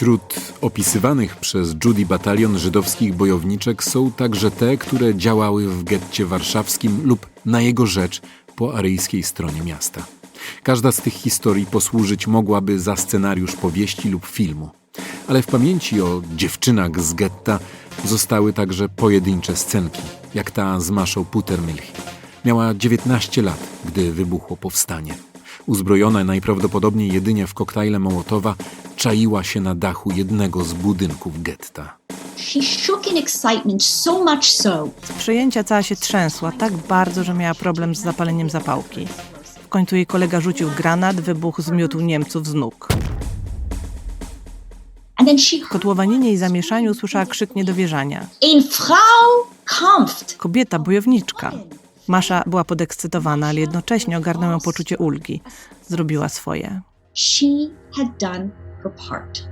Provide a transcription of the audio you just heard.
Wśród opisywanych przez Judy batalion żydowskich bojowniczek są także te, które działały w getcie warszawskim lub na jego rzecz po aryjskiej stronie miasta. Każda z tych historii posłużyć mogłaby za scenariusz powieści lub filmu. Ale w pamięci o dziewczynach z getta zostały także pojedyncze scenki, jak ta z Maszą Putermilch. Miała 19 lat, gdy wybuchło powstanie. Uzbrojona najprawdopodobniej jedynie w koktajle Mołotowa, czaiła się na dachu jednego z budynków getta. Z przejęcia cała się trzęsła tak bardzo, że miała problem z zapaleniem zapałki. W końcu jej kolega rzucił granat, wybuch zmiótł Niemców z nóg. W kotłowaninie i zamieszaniu usłyszała krzyk niedowierzania. Kobieta, bojowniczka. Masza była podekscytowana, ale jednocześnie ogarnęło ją poczucie ulgi. Zrobiła swoje. She had done her part.